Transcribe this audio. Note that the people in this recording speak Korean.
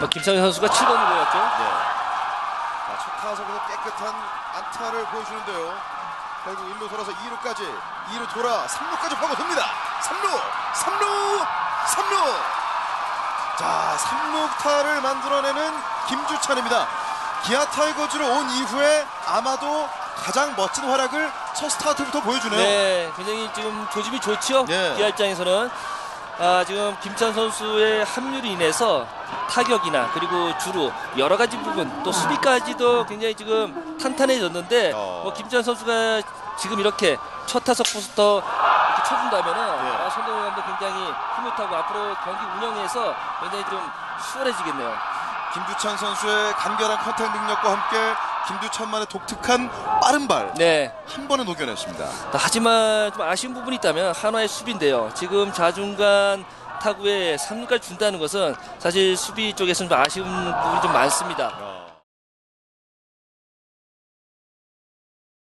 어, 김상현 선수가 7번으로 보였죠. 네. 자, 첫 타석에서 깨끗한 안타를 보여주는데요. 결국 1루 돌아서 2루까지, 2루 돌아 3루까지 파고듭니다. 3루, 3루, 3루. 자, 3루타를 만들어내는 김주찬입니다. 기아 타이거즈로 온 이후에 아마도 가장 멋진 활약을 첫 스타트부터 보여주네요. 네, 굉장히 지금 조짐이 좋죠. 예. 기아 입장에서는 아, 지금 김찬 선수의 합류로 인해서 타격이나 그리고 주루 여러 가지 부분 또 수비까지도 굉장히 지금 탄탄해졌는데 어. 뭐 김찬 선수가 지금 이렇게 첫 타석부터 이렇게 쳐준다면은 예. 아, 손동현 감독 굉장히 흐뭇하고 앞으로 경기 운영에서 굉장히 좀 수월해지겠네요. 김주찬 선수의 간결한 컨택 능력과 함께 김주찬만의 독특한 빠른 발한 네. 번에 녹여냈습니다. 하지만 좀 아쉬운 부분이 있다면 한화의 수비인데요. 지금 좌중간 타구에 3루까지 준다는 것은 사실 수비 쪽에서는 좀 아쉬운 부분이 좀 많습니다. 어,